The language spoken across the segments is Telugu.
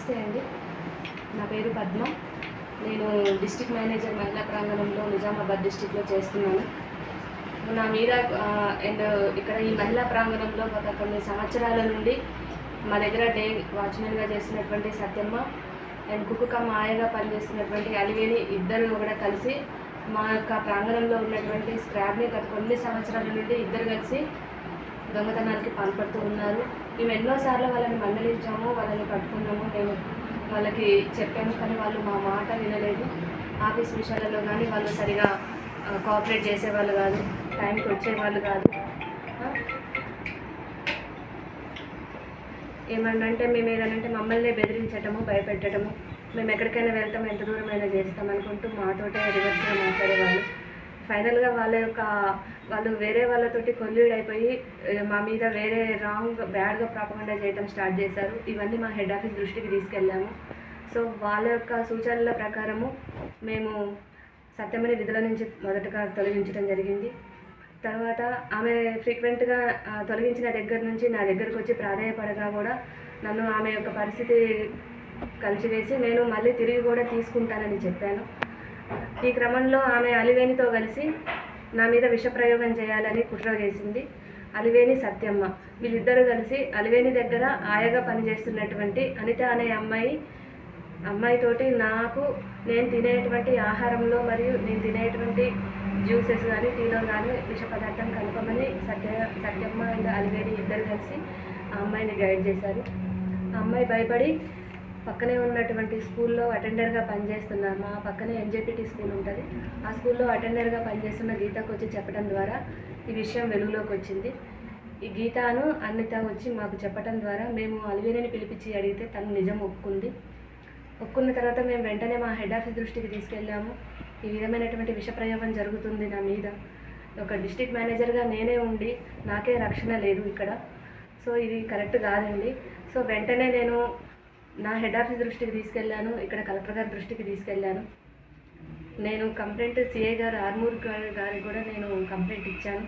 నమస్తే అండి. నా పేరు పద్మ. నేను డిస్టిక్ మేనేజర్ మహిళా ప్రాంగణంలో నిజామాబాద్ డిస్టిక్లో చేస్తున్నాను. నా మీద అండ్ ఇక్కడ ఈ మహిళా ప్రాంగణంలో గత కొన్ని సంవత్సరాల నుండి మా దగ్గర డే వాచ్మెన్గా చేసినటువంటి సత్యమ్మ అండ్ కుక్కుక మాయగా పనిచేస్తున్నటువంటి అలివేని ఇద్దరు కూడా కలిసి మా యొక్క ప్రాంగణంలో ఉన్నటువంటి స్క్రాబ్ని గత కొన్ని సంవత్సరాల నుండి ఇద్దరు కలిసి దొంగతనానికి పాల్పడుతూ ఉన్నారు. మేము ఎన్నోసార్లు వాళ్ళని మందలించాము వాళ్ళని పట్టుకున్నాము. మేము వాళ్ళకి చెప్పాము కానీ వాళ్ళు మా మాట వినలేదు. ఆఫీస్ విషయాలలో కానీ వాళ్ళు సరిగా కోఆపరేట్ చేసేవాళ్ళు కాదు. టైంకి వచ్చేవాళ్ళు కాదు. ఆ? ఏమన్నంటే మేము ఏదనంటే మమ్మల్ని బెదిరించటము భయపెట్టడము మేము ఎక్కడికైనా వెళ్తాము ఎంత దూరమైనా చేస్తాం అనుకుంటూ మాతోటే రివర్స్గా మాట్లాడేవాళ్ళు. ఫైనల్గా వాళ్ళ యొక్క వాళ్ళు వేరే వాళ్ళతోటి కొల్యూడ్ అయిపోయి మా మీద వేరే రాంగ్ బ్యాడ్గా ప్రాపగండా చేయడం స్టార్ట్ చేశారు. ఇవన్నీ మా హెడ్ ఆఫీస్ దృష్టికి తీసుకెళ్ళాము. సో వాళ్ళ యొక్క సూచనల ప్రకారము మేము సత్యమని విధుల నుంచి మొదటగా తొలగించడం జరిగింది. తర్వాత ఆమె ఫ్రీక్వెంట్గా తొలగించిన దగ్గర నుంచి నా దగ్గరకు వచ్చి ప్రాధాయపడగా కూడా నన్ను ఆమె యొక్క పరిస్థితి కలిసివేసి నేను మళ్ళీ తిరిగి కూడా తీసుకుంటానని చెప్పాను. ఈ క్రమంలో ఆమె అలివేనితో కలిసి నా మీద విషప్రయోగం చేయాలని కుట్ర చేసింది. అలివేని సత్యమ్మ. వీళ్ళిద్దరూ కలిసి అలివేని దగ్గర ఆయగా పనిచేస్తున్నటువంటి అనిత అనే అమ్మాయి అమ్మాయితోటి నాకు నేను తినేటువంటి ఆహారంలో మరియు నేను తినేటువంటి జ్యూసెస్ కానీ టీలో కానీ విష పదార్థం కలపమని సత్య సత్యమ్మ అండ్ అలివేని ఇద్దరు కలిసి ఆ అమ్మాయిని గైడ్ చేశారు. ఆ అమ్మాయి భయపడి పక్కనే ఉన్నటువంటి స్కూల్లో అటెండర్గా పనిచేస్తున్నారు మా పక్కనే ఎన్జేపీటీ స్కూల్ ఉంటుంది. ఆ స్కూల్లో అటెండర్గా పనిచేస్తున్న గీతకు వచ్చి చెప్పడం ద్వారా ఈ విషయం వెలుగులోకి వచ్చింది. ఈ గీతాను అన్నిత వచ్చి మాకు చెప్పడం ద్వారా మేము అలివేరిని పిలిపించి అడిగితే తను నిజం ఒప్పుకుంది. ఒప్పుకున్న తర్వాత మేము వెంటనే మా హెడ్ ఆఫీస్ దృష్టికి తీసుకెళ్ళాము. ఈ విధమైనటువంటి విషప్రయోగం జరుగుతుంది నా మీద. ఒక డిస్టిక్ మేనేజర్గా నేనే ఉండి నాకే రక్షణ లేదు ఇక్కడ. సో ఇది కరెక్ట్ కాదండి. సో వెంటనే నేను నా హెడ్ ఆఫీస్ దృష్టికి తీసుకెళ్ళాను ఇక్కడ కలెక్టర్ గారి దృష్టికి తీసుకెళ్ళాను. నేను కంప్లైంట్ సిఐ గారు ఆర్మూర్ గారి గారికి కూడా నేను కంప్లైంట్ ఇచ్చాను.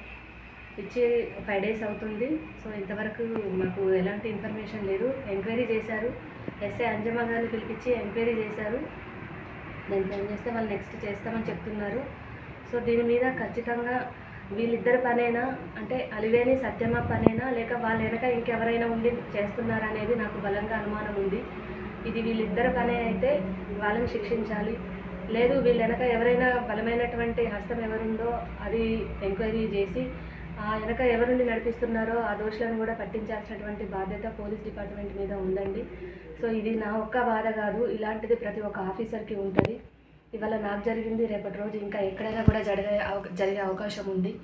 ఇచ్చి ఫైవ్ డేస్ అవుతుంది. సో ఇంతవరకు మాకు ఎలాంటి ఇన్ఫర్మేషన్ లేదు. ఎంక్వైరీ చేశారు. ఎస్ఐ అంజమ్మ గారిని పిలిపించి ఎంక్వైరీ చేశారు. నేను ఫోన్ చేస్తే వాళ్ళు నెక్స్ట్ చేస్తామని చెప్తున్నారు. సో దీని మీద ఖచ్చితంగా వీళ్ళిద్దరి పనేనా? అంటే అలివేని సత్యమ్మ పనేనా? లేక వాళ్ళ వెనక ఇంకెవరైనా ఉండి చేస్తున్నారా అనేది నాకు బలంగా అనుమానం ఉంది. ఇది వీళ్ళిద్దరి పనే అయితే వాళ్ళని శిక్షించాలి. లేదు వీళ్ళ వెనక ఎవరైనా బలమైనటువంటి హస్తం ఎవరుందో అది ఎంక్వైరీ చేసి ఆ వెనక ఎవరుండి నడిపిస్తున్నారో ఆ దోషులను కూడా పట్టించాల్సినటువంటి బాధ్యత పోలీస్ డిపార్ట్మెంట్ మీద ఉందండి. సో ఇది నా ఒక్క బాధ కాదు. ఇలాంటిది ప్రతి ఒక్క ఆఫీసర్కి ఉంటుంది. ఇవాళ నాకు జరిగింది రేపటి రోజు ఇంకా ఎక్కడైనా కూడా జరిగే జరిగే అవకాశం ఉంది.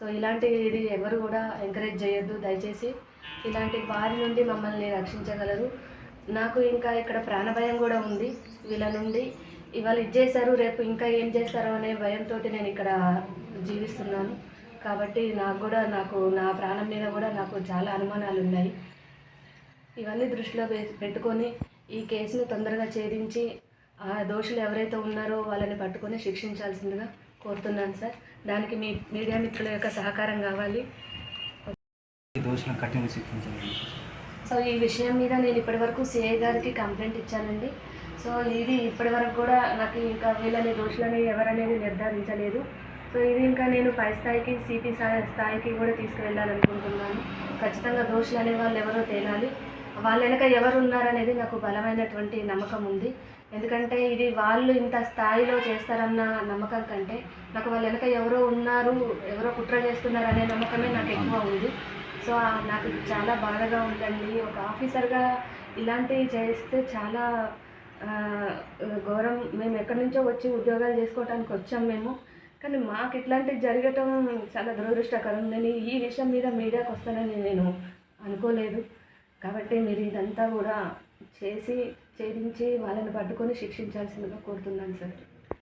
సో ఇలాంటి ఇది ఎవరు కూడా ఎంకరేజ్ చేయొద్దు. దయచేసి ఇలాంటి వారి నుండి మమ్మల్ని రక్షించగలరు. నాకు ఇంకా ఇక్కడ ప్రాణభయం కూడా ఉంది వీళ్ళ నుండి. ఇవాళ ఇది చేశారు రేపు ఇంకా ఏం చేస్తారో అనే భయంతో నేను ఇక్కడ జీవిస్తున్నాను. కాబట్టి నాకు కూడా నాకు నా ప్రాణం మీద కూడా నాకు చాలా అనుమానాలు ఉన్నాయి. ఇవన్నీ దృష్టిలో పె- పెట్టుకొని ఈ కేసును తొందరగా ఛేదించి ఆ దోషులు ఎవరైతే ఉన్నారో వాళ్ళని పట్టుకొని శిక్షించాల్సిందిగా కోరుతున్నాను సార్. దానికి మీ మీడియా మిత్రుల యొక్క సహకారం కావాలి. దోషులను శిక్షించాలి సో ఈ విషయం మీద నేను ఇప్పటివరకు సిఐ గారికి కంప్లైంట్ ఇచ్చానండి. సో ఇది ఇప్పటివరకు కూడా నాకు ఇంకా వీళ్ళని దోషులని ఎవరనేది నిర్ధారించలేదు. సో ఇది ఇంకా నేను పై స్థాయికి సిపి స్థాయికి కూడా తీసుకువెళ్ళాలనుకుంటున్నాను. ఖచ్చితంగా దోషులు అనే వాళ్ళు ఎవరో తేలాలి. వాళ్ళ వెనక ఎవరు ఉన్నారనేది నాకు బలమైనటువంటి నమ్మకం ఉంది. ఎందుకంటే ఇది వాళ్ళు ఇంత స్థాయిలో చేస్తారన్న నమ్మకం కంటే నాకు వాళ్ళ వెనక ఎవరో ఉన్నారు ఎవరో కుట్ర చేస్తున్నారు అనే నమ్మకమే నాకు ఎక్కువ ఉంది. సో నాకు చాలా బాధగా ఉందండి. ఒక ఆఫీసర్గా ఇలాంటివి చేస్తే చాలా ఆ, ఘోరం. మేము ఎక్కడి నుంచో వచ్చి ఉద్యోగాలు చేసుకోవడానికి వచ్చాం మేము. కానీ మాకు ఇట్లాంటివి జరగటం చాలా దురదృష్టకరం. నేను ఈ విషయం మీద మీడియాకు వస్తానని నేను అనుకోలేదు. కాబట్టి మీరు ఇదంతా కూడా చేసి ఛేదించి వాళ్ళని పట్టుకొని శిక్షించాల్సిందిగా కోరుతున్నాను సార్.